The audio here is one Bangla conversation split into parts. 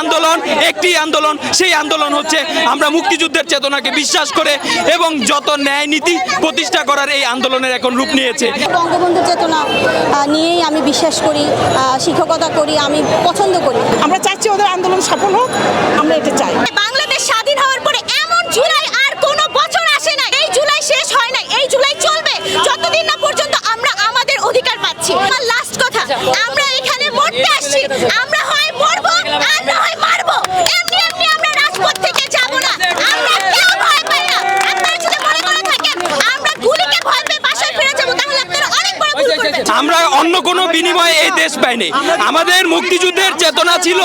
আন্দোলন একটি আন্দোলন সেই আন্দোলন হচ্ছে আমরা মুক্তিযুদ্ধের চেতনাকে বিশ্বাস করে এবং যত ন্যায় নীতি প্রতিষ্ঠা করার এই আন্দোলনের এখন রূপ নিয়েছে। বঙ্গবন্ধু চেতনা নিয়েই আমি বিশ্বাস করি শিক্ষকতা করি আমি পছন্দ করি। আমরা চাচ্ছি ওদের আন্দোলন সফল হোক আমরা এটা চাই। বাংলাদেশ স্বাধীন হওয়ার পরে এমন জুলাই আর কোনো বছর আসে না এই জুলাই শেষ হয় না এই জুলাই চলবে। যতদিন না পর্যন্ত আমরা আমাদের অধিকার পাচ্ছি। আমার লাস্ট কথা আমরা এখানে মরতে আসছি আমরা হয় মরবো আর না হয় মারবো এমনি এমনি আমরা রাজপথ থেকে যাব না আমরা কেউ ভয় পাই না আপনারা যদি মনে করে থাকেন আমরা গুলিকে ভয় পেয়ে বাসায় ফিরে যাব তাহলে আপনারা অনেক বড় ভুল করবেন আমরা অন্য কোনো বিনিময়ে এই দেশ পাইনি। আমাদের মুক্তিযুদ্ধের চেতনা ছিল।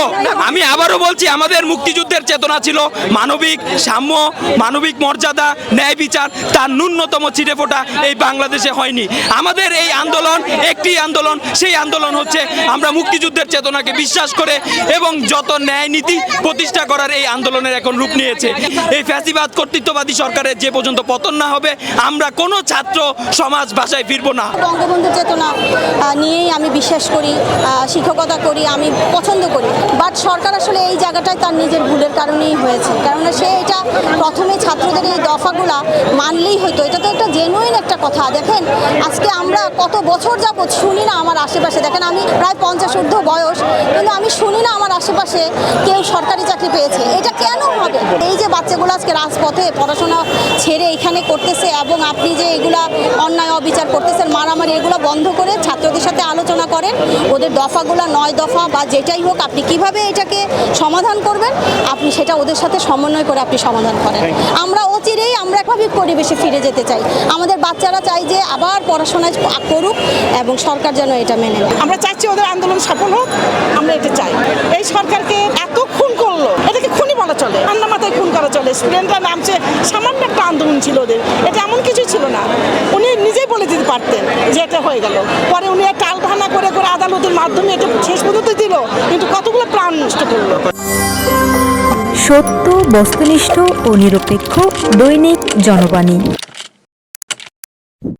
আমি আবারও বলছি আমাদের মুক্তিযুদ্ধের চেতনা ছিল। মানবিক সাম্য মানবিক মর্যাদা ন্যায় বিচার তার ন্যূনতম ছিটে ফোটা এই বাংলাদেশে হয়নি। আমাদের এই আন্দোলন একটি আন্দোলন সেই আন্দোলন হচ্ছে আমরা মুক্তিযুদ্ধের চেতনাকে বিশ্বাস করে এবং যত ন্যায় নীতি প্রতিষ্ঠা করার এই আন্দোলনের এখন রূপ নিয়েছে। এই ফ্যাসিবাদ কর্তৃত্ববাদী সরকারের যে পর্যন্ত পতন না হবে আমরা কোনো ছাত্র সমাজ ভাষায় ফিরবো না। বঙ্গবন্ধু চেতনা নিয়েই আমি বিশ্বাস করি শিক্ষকতা করি, আমি পছন্দ করি। বাট সরকার আসলে এই জায়গাটায় তার নিজের ভুলের কারণেই হয়েছে। কেননা সে এটা প্রথমে ছাত্রদের এই দফাগুলা মানলেই হতো। এটা তো একটা জেনুইন একটা কথা। দেখেন, আজকে আমরা কত বছর যাবৎ শুনি না আমার আশেপাশে। দেখেন, আমি প্রায় পঞ্চাশ ঊর্ধ্ব বয়স, কিন্তু আমি শুনি না আমার আশেপাশে কেউ সরকারি চাকরি পেয়েছে। এটা কেন হবে? এই বাচ্চাগুলো আজকে রাজপথে পড়াশোনা ছেড়ে এখানে করতেছে এবং আপনি যে এগুলা অন্যায় অবিচার করতেছেন মারামারি এগুলো বন্ধ করে ছাত্রদের সাথে আলোচনা করেন। ওদের দফাগুলো নয় দফা বা যেটাই হোক আপনি কীভাবে এটাকে সমাধান করবেন? আপনি সেটা ওদের সাথে সমন্বয় করে আপনি সমাধান করেন। আমরা অচিরেই আমরা একভাবে পরিবেশে ফিরে যেতে চাই। আমাদের বাচ্চারা চাই যে আবার পড়াশোনায় করুক এবং সরকার যেন এটা মেনে নেয়। আমরা চাচ্ছি ওদের আন্দোলন সফল হোক আমরা এটা চাই। এই সরকারকে এত খুন করল খুনি বলা চলে। ঠান্ডা মাথায় খুন করা চলে। স্টুডেন্টরা নামছে, সামান্য একটা আন্দোলন ছিল ওদের। এটা এমন কিছু ছিল না। উনি নিজেই বলে দিতে পারতেন যে এটা হয়ে গেল। পরে উনি টাল ভানা করে করে আদালতের মাধ্যমে এটা শেষ পর্যন্ত দিল, কিন্তু কতগুলো প্রাণ নষ্ট করল। সত্য, বস্তুনিষ্ঠ ও নিরপেক্ষ দৈনিক জনবাণী।